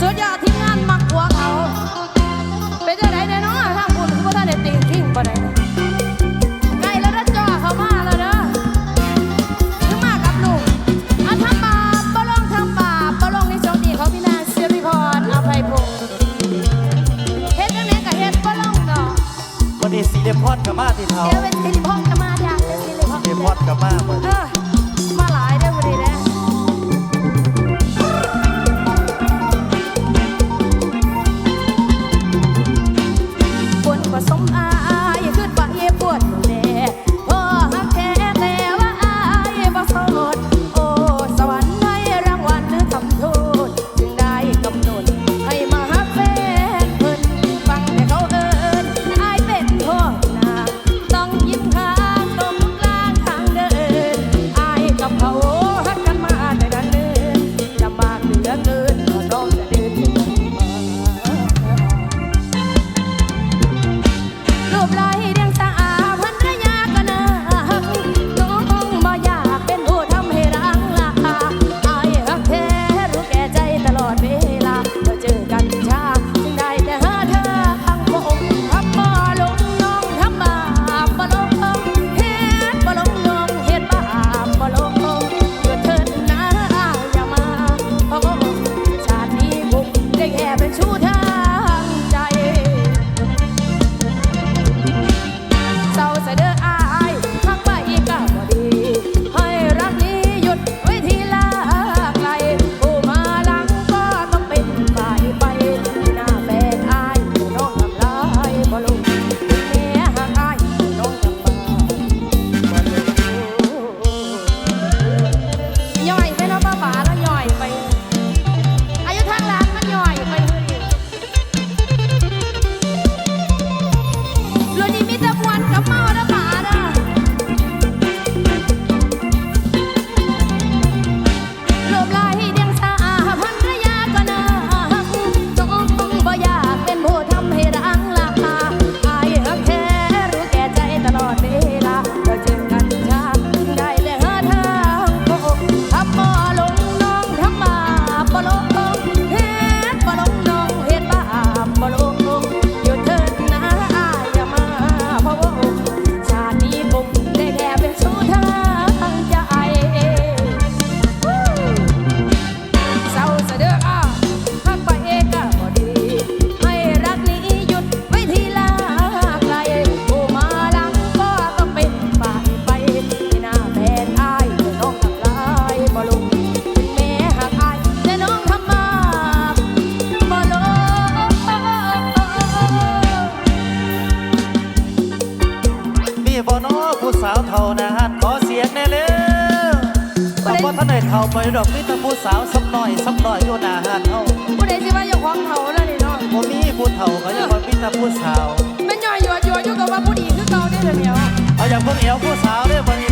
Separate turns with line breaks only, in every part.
สุ
ดยอดที่งานมักหัวเขา เป็
น
จะไหนแนาะทางคุณคือว่าท่านได้ตีทิ้งไปไหนไกแล้วนะจ่อเขามาแล้วเด้อถึงมากับลูกอัทำบาปบ่ลองทำบาปบ่ลองในโจมตีเขาพินาศิริพรอภัยพงเฮ็ดจังไหนก็เฮ็ดบ่ลองดอกวันนี้สีเดพอดกับมาที่เทาเดี๋ยวเป็นสิริพรก็าอาเป็นสิริพร เดพกับมา ได้
เท่าไปดอกนี่ตะผู้สาวสักหน่อยสักหน่อยอยู่หน้าหันเฮา
ผู้ใดสิว่าอย่าควงเท่าแล้วนี่เนาะ
ผมมีผู้เฒ่าก็ยังบ่มีตะผู้สาว
แม่นย่อยยัวยัวอยู่กับว่าผู้ดีคือเก่าได้เล
ยเมียวเอาอย่างพวกเอวผู้สาวได้บ่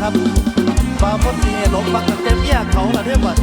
ครับบางคนที่หลงบังกันเต็มแยกเขากัเด้วยบัด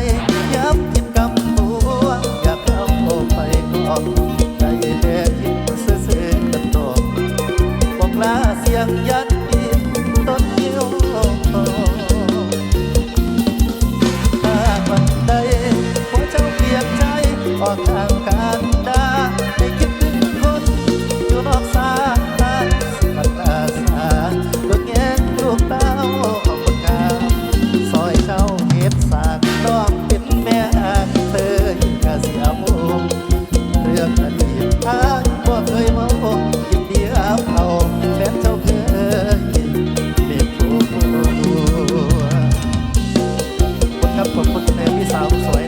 side. I'm sorry.